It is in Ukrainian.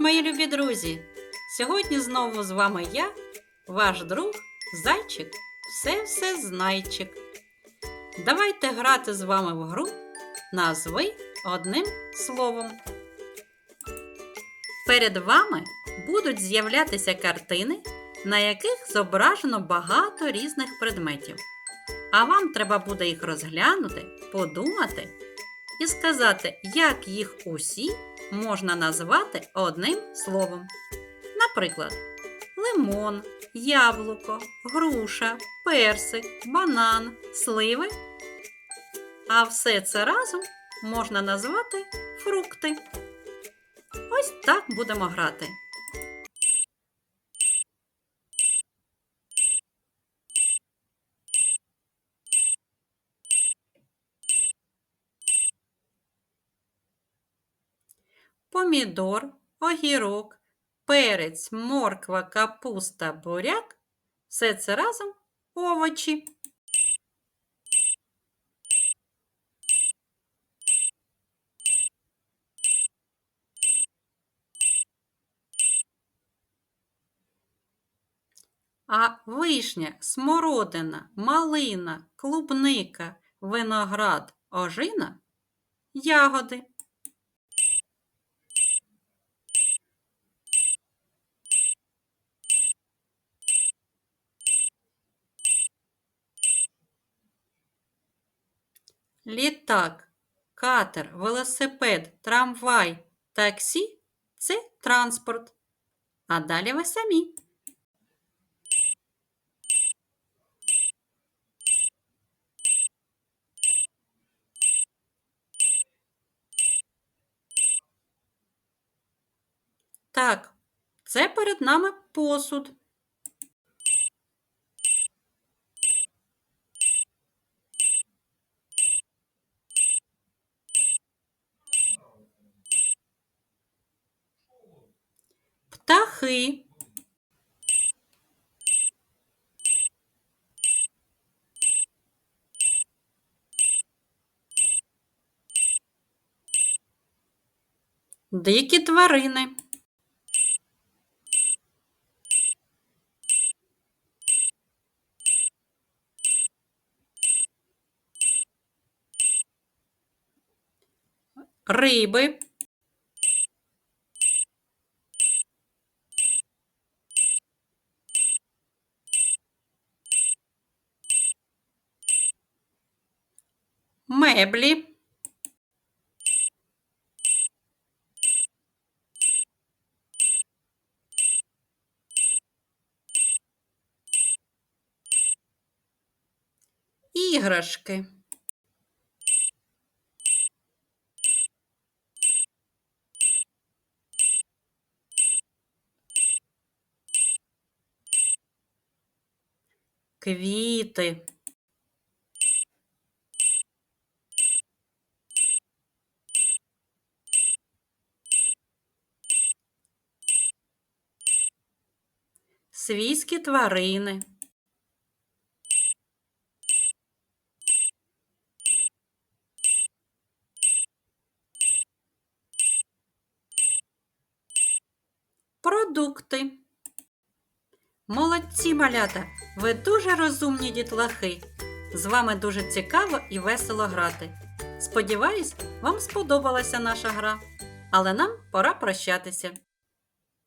мої любі друзі! Сьогодні знову з вами я, ваш друг Зайчик, все-все знайчик. Давайте грати з вами в гру назви одним словом. Перед вами будуть з'являтися картини, на яких зображено багато різних предметів. А вам треба буде їх розглянути, подумати і сказати, як їх усі можна назвати одним словом. Наприклад, лимон, яблуко, груша, персик, банан, сливи. А все це разом можна назвати фрукти. Ось так будемо грати. Помідор, огірок, перець, морква, капуста, буряк все це разом овочі. А вишня, смородина, малина, клубника, виноград, ожина ягоди. Літак, катер, велосипед, трамвай, таксі це транспорт. А далі ви самі. Так, це перед нами посуд. Птахи. Дикі тварини. Риби. Меблі. Іграшки. Квіти. Свійські тварини. Продукти. Молодці малята! Ви дуже розумні дітлахи. З вами дуже цікаво і весело грати. Сподіваюсь, вам сподобалася наша гра, але нам пора прощатися.